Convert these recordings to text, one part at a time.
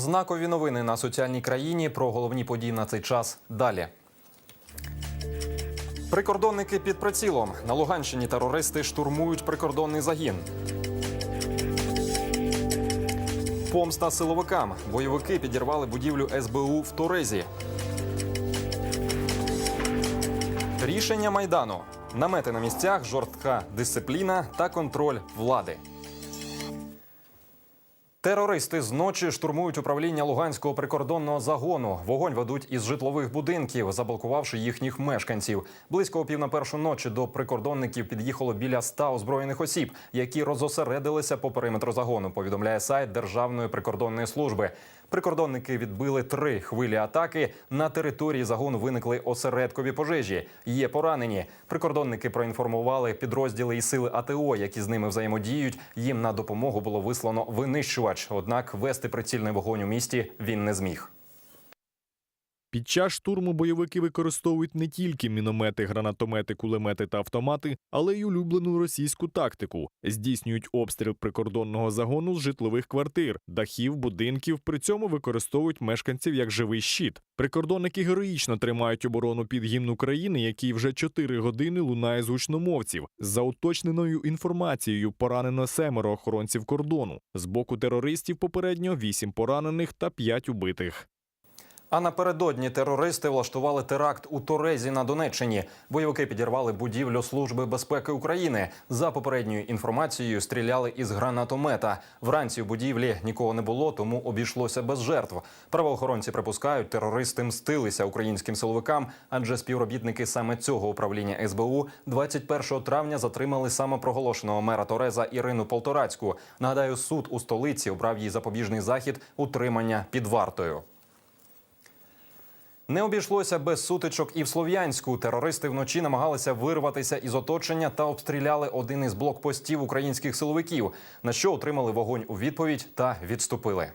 Знакові новини на соціальній країні про головні події на цей час далі. Прикордонники під прицілом. На Луганщині терористи штурмують прикордонний загін. Помста силовикам. Бойовики підірвали будівлю СБУ в Торезі. Рішення майдану. Намети на місцях, жорстка дисципліна та контроль влади. Терористи зночі штурмують управління Луганського прикордонного загону. Вогонь ведуть із житлових будинків, заблокувавши їхніх мешканців. Близько пів на першу ночі до прикордонників під'їхало біля ста озброєних осіб, які розосередилися по периметру загону. Повідомляє сайт Державної прикордонної служби. Прикордонники відбили три хвилі атаки. На території загону виникли осередкові пожежі. Є поранені. Прикордонники проінформували підрозділи і сили АТО, які з ними взаємодіють. Їм на допомогу було вислано винищувач. Однак вести прицільний вогонь у місті він не зміг. Під час штурму бойовики використовують не тільки міномети, гранатомети, кулемети та автомати, але й улюблену російську тактику. Здійснюють обстріл прикордонного загону з житлових квартир, дахів, будинків. При цьому використовують мешканців як живий щит. Прикордонники героїчно тримають оборону під гімн України, який вже чотири години лунає з гучномовців. За уточненою інформацією поранено семеро охоронців кордону. З боку терористів попередньо вісім поранених та п'ять убитих. А напередодні терористи влаштували теракт у Торезі на Донеччині. Бойовики підірвали будівлю Служби безпеки України. За попередньою інформацією, стріляли із гранатомета. Вранці у будівлі нікого не було, тому обійшлося без жертв. Правоохоронці припускають, терористи мстилися українським силовикам, адже співробітники саме цього управління СБУ 21 травня затримали самопроголошеного мера Тореза Ірину Полторацьку. Нагадаю, суд у столиці обрав їй запобіжний захід утримання під вартою. Не обійшлося без сутичок і в Слов'янську. Терористи вночі намагалися вирватися із оточення та обстріляли один із блокпостів українських силовиків, на що отримали вогонь у відповідь та відступили.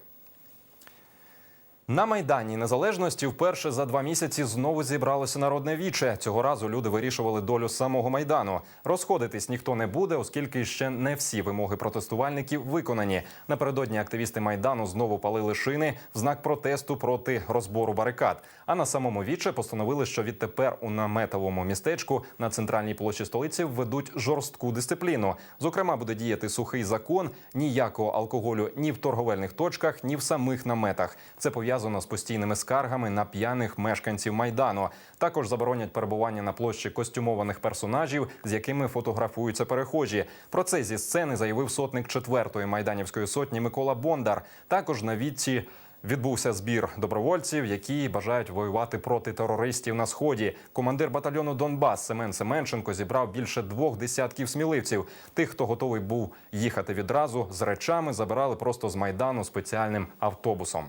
На майдані незалежності вперше за два місяці знову зібралося народне віче. Цього разу люди вирішували долю самого майдану. Розходитись ніхто не буде, оскільки ще не всі вимоги протестувальників виконані. Напередодні активісти майдану знову палили шини в знак протесту проти розбору барикад. А на самому віче постановили, що відтепер у наметовому містечку на центральній площі столиці введуть жорстку дисципліну. Зокрема, буде діяти сухий закон ніякого алкоголю ні в торговельних точках, ні в самих наметах. Це пов'язано з постійними скаргами на п'яних мешканців майдану. Також заборонять перебування на площі костюмованих персонажів, з якими фотографуються перехожі. Про це зі сцени заявив сотник 4-ї майданівської сотні Микола Бондар. Також на відці. Відбувся збір добровольців, які бажають воювати проти терористів на сході. Командир батальйону Донбас Семен Семенченко зібрав більше двох десятків сміливців. Тих, хто готовий був їхати відразу з речами, забирали просто з майдану спеціальним автобусом.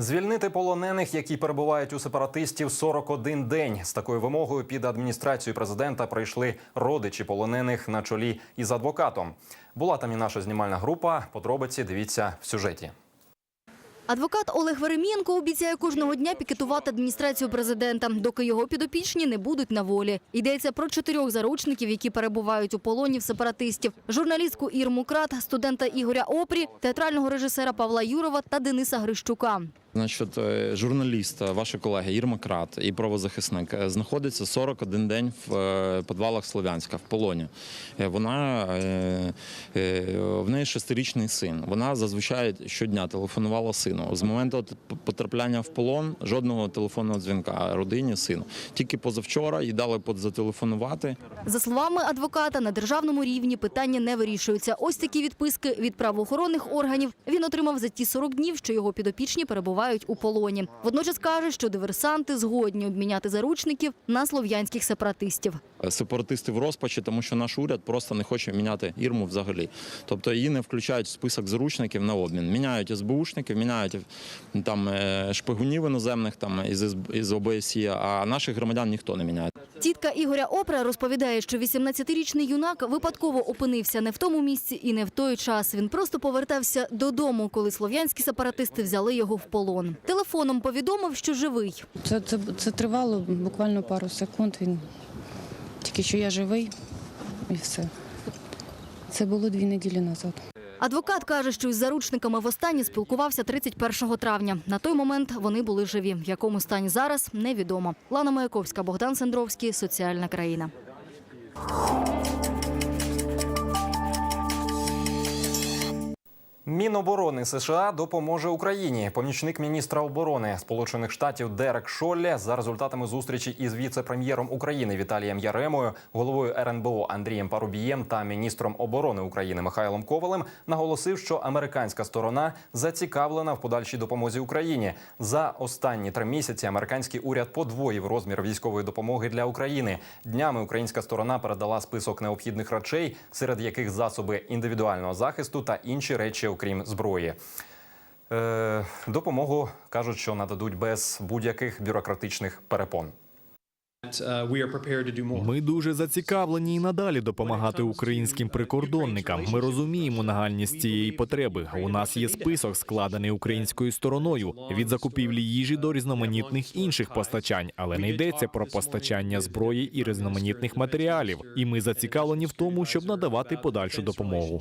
Звільнити полонених, які перебувають у сепаратистів 41 день. З такою вимогою під адміністрацією президента прийшли родичі полонених на чолі із адвокатом. Була там і наша знімальна група. Подробиці дивіться в сюжеті. Адвокат Олег Веремієнко обіцяє кожного дня пікетувати адміністрацію президента, доки його підопічні не будуть на волі. Йдеться про чотирьох заручників, які перебувають у полоні в сепаратистів: журналістку Ірму Крат, студента Ігоря Опрі, театрального режисера Павла Юрова та Дениса Грищука. Значить, е, журналіст, ваші колеги Ірма Крат і правозахисник е, знаходиться 41 день в е, підвалах Слов'янська в полоні. Вона в неї шестирічний син. Вона зазвичай щодня телефонувала сину. З моменту потрапляння в полон жодного телефонного дзвінка родині сину. Тільки позавчора їй дали зателефонувати. За словами адвоката, на державному рівні питання не вирішуються. Ось такі відписки від правоохоронних органів він отримав за ті 40 днів, що його підопічні перебувають у полоні. Водночас каже, що диверсанти згодні обміняти заручників на слов'янських сепаратистів. Сепаратисти в розпачі, тому що наш уряд просто не хоче міняти ірму взагалі. Тобто її не включають в список заручників на обмін. Міняють СБУшників, міняють там е, шпигунів іноземних там із із ОБСЄ, а наших громадян ніхто не міняє. Тітка Ігоря Опра розповідає, що 18-річний юнак випадково опинився не в тому місці і не в той час. Він просто повертався додому, коли слов'янські сепаратисти взяли його в полон. Телефоном повідомив, що живий. Це, це, це тривало буквально пару секунд. Він тільки що я живий і все. Це було дві неділі назад. Адвокат каже, що із заручниками востаннє спілкувався 31 травня. На той момент вони були живі. В якому стані зараз невідомо. Лана Маяковська, Богдан Сендровський, Соціальна країна. Міноборони США допоможе Україні. Помічник міністра оборони Сполучених Штатів Дерек Шолле за результатами зустрічі із віце-прем'єром України Віталієм Яремою, головою РНБО Андрієм Парубієм та міністром оборони України Михайлом Ковалем наголосив, що американська сторона зацікавлена в подальшій допомозі Україні. За останні три місяці американський уряд подвоїв розмір військової допомоги для України. Днями українська сторона передала список необхідних речей, серед яких засоби індивідуального захисту та інші речі, окрім зброї. Е, допомогу кажуть, що нададуть без будь-яких бюрократичних перепон. More. Ми дуже зацікавлені і надалі допомагати українським прикордонникам. Ми розуміємо нагальність цієї потреби. У нас є список, складений українською стороною від закупівлі їжі до різноманітних інших постачань, але не йдеться про постачання зброї і різноманітних матеріалів. І ми зацікавлені в тому, щоб надавати подальшу допомогу.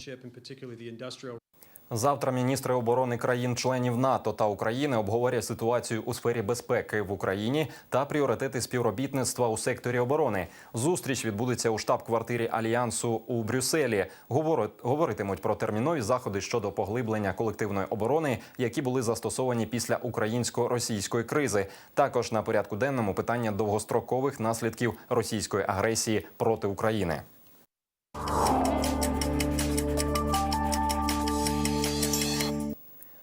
Завтра міністри оборони країн-членів НАТО та України обговорять ситуацію у сфері безпеки в Україні та пріоритети співробітництва у секторі оборони. Зустріч відбудеться у штаб-квартирі альянсу у Брюсселі. Говоритимуть про термінові заходи щодо поглиблення колективної оборони, які були застосовані після українсько-російської кризи. Також на порядку денному питання довгострокових наслідків російської агресії проти України.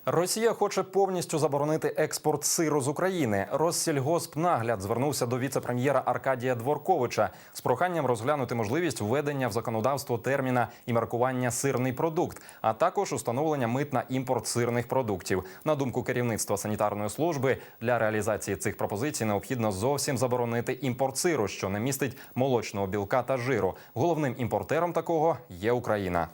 Росія хоче повністю заборонити експорт сиру з України. Россільгоспнагляд звернувся до віце-прем'єра Аркадія Дворковича з проханням розглянути можливість введення в законодавство терміна і маркування сирний продукт, а також установлення мит на імпорт сирних продуктів. На думку керівництва санітарної служби, для реалізації цих пропозицій необхідно зовсім заборонити імпорт сиру, що не містить молочного білка та жиру. Головним імпортером такого є Україна.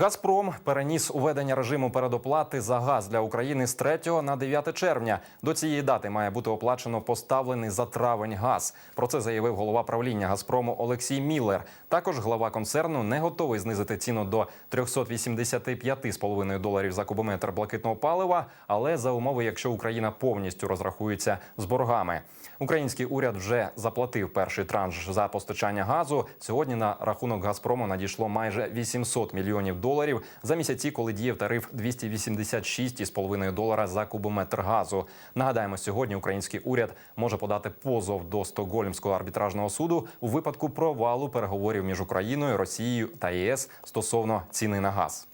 Газпром переніс уведення режиму передоплати за газ для України з 3 на 9 червня. До цієї дати має бути оплачено поставлений за травень газ. Про це заявив голова правління Газпрому Олексій Міллер. Також глава концерну не готовий знизити ціну до 385,5 доларів за кубометр блакитного палива, але за умови, якщо Україна повністю розрахується з боргами. Український уряд вже заплатив перший транш за постачання газу. Сьогодні на рахунок Газпрому надійшло майже 800 мільйонів доларів за місяці, коли діяв тариф 286,5 долара за кубометр газу. Нагадаємо, сьогодні український уряд може подати позов до Стокгольмського арбітражного суду у випадку провалу переговорів між Україною, Росією та ЄС стосовно ціни на газ.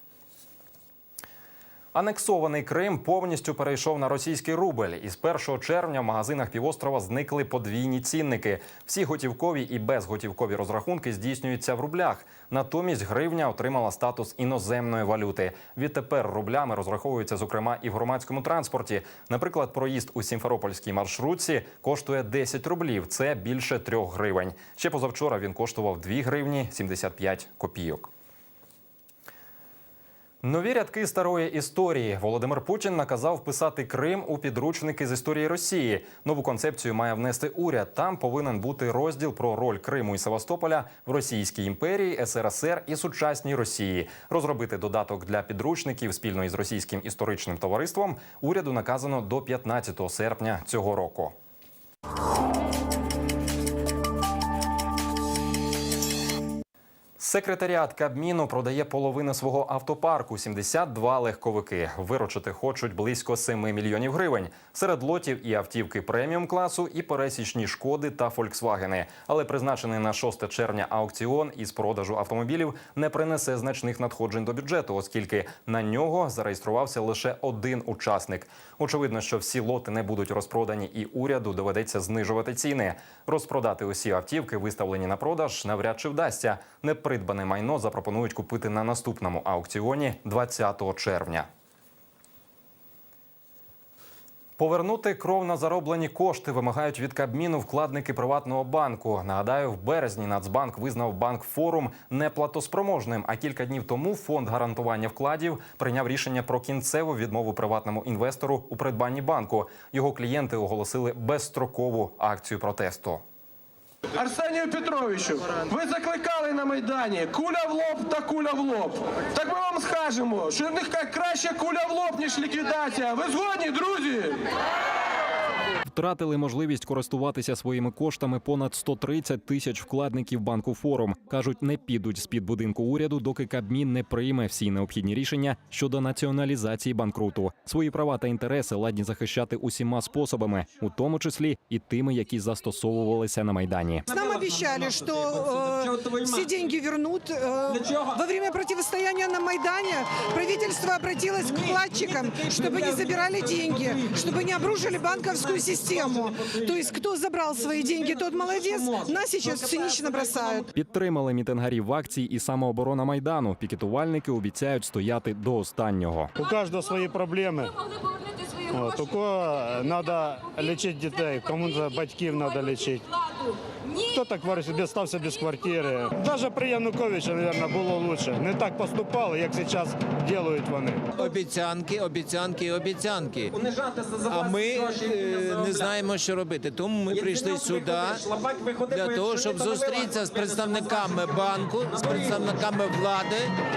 Анексований Крим повністю перейшов на російський рубль. Із 1 червня в магазинах півострова зникли подвійні цінники. Всі готівкові і безготівкові розрахунки здійснюються в рублях. Натомість гривня отримала статус іноземної валюти. Відтепер рублями розраховуються, зокрема, і в громадському транспорті. Наприклад, проїзд у Сімферопольській маршрутці коштує 10 рублів. Це більше 3 гривень. Ще позавчора він коштував 2 гривні 75 копійок. Нові рядки старої історії. Володимир Путін наказав вписати Крим у підручники з історії Росії. Нову концепцію має внести уряд. Там повинен бути розділ про роль Криму і Севастополя в Російській імперії, СРСР і сучасній Росії. Розробити додаток для підручників спільно із російським історичним товариством уряду наказано до 15 серпня цього року. Секретаріат Кабміну продає половину свого автопарку 72 легковики. Виручити хочуть близько 7 мільйонів гривень. Серед лотів і автівки преміум класу, і пересічні шкоди та фольксвагени. Але призначений на 6 червня аукціон із продажу автомобілів не принесе значних надходжень до бюджету, оскільки на нього зареєструвався лише один учасник. Очевидно, що всі лоти не будуть розпродані, і уряду доведеться знижувати ціни. Розпродати усі автівки, виставлені на продаж, навряд чи вдасться. Непридбане майно запропонують купити на наступному аукціоні 20 червня. Повернути кров на зароблені кошти вимагають від Кабміну вкладники приватного банку. Нагадаю, в березні Нацбанк визнав банк форум неплатоспроможним. А кілька днів тому фонд гарантування вкладів прийняв рішення про кінцеву відмову приватному інвестору у придбанні банку. Його клієнти оголосили безстрокову акцію протесту. Арсенію Петровичу, ви закликали на Майдані куля в лоб та куля в лоб. Так ми вам скажемо, що в них краще куля в лоб, ніж ліквідація. Ви згодні, друзі? Втратили можливість користуватися своїми коштами понад 130 тисяч вкладників банку форум. кажуть, не підуть з під будинку уряду, доки Кабмін не прийме всі необхідні рішення щодо націоналізації банкруту. Свої права та інтереси ладні захищати усіма способами, у тому числі і тими, які застосовувалися на майдані. Нам обещали, что э, все деньги вернут. Э, во время противостояния на Майдане правительство обратилось к вкладчикам, чтобы не забирали деньги, чтобы не обрушили банковскую систему. То есть кто забрал свои деньги, тот молодец. Нас сейчас цинично бросают. Підтримали мітингарів в акції і самооборона майдану. Пікетувальники обіцяють стояти до останнього. У кожного свої проблеми. От, у кого треба лічити дітей, кому-то батьків треба лічити. Хто так собі стався без квартири. Навіть при Януковича, мабуть, було краще. Не так поступали, як зараз роблять вони. Обіцянки, обіцянки, обіцянки. А ми е, не знаємо, що робити. Тому ми прийшли сюди для того, щоб зустрітися з представниками банку, з представниками влади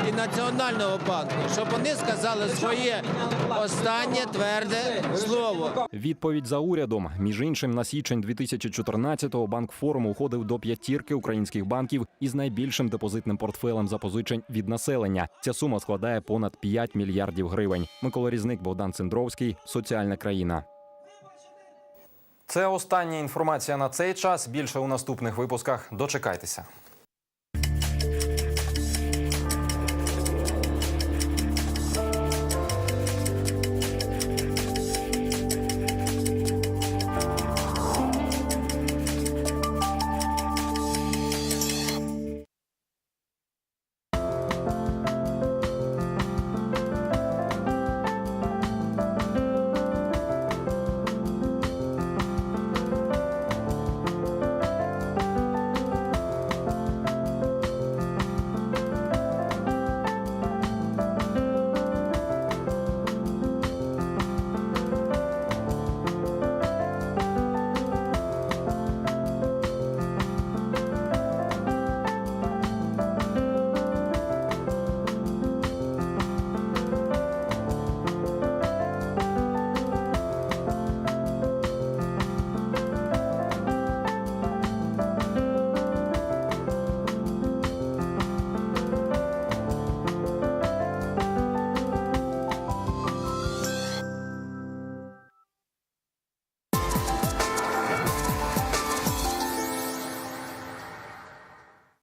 і національного банку, щоб вони сказали своє останнє тверде слово. Відповідь за урядом. Між іншим, на січень 2014-го банк форум уходив до п'ятірки українських банків із найбільшим депозитним портфелем запозичень від населення. Ця сума складає понад 5 мільярдів гривень. Микола Різник, Богдан Цендровський. Соціальна країна. Це остання інформація на цей час. Більше у наступних випусках. Дочекайтеся.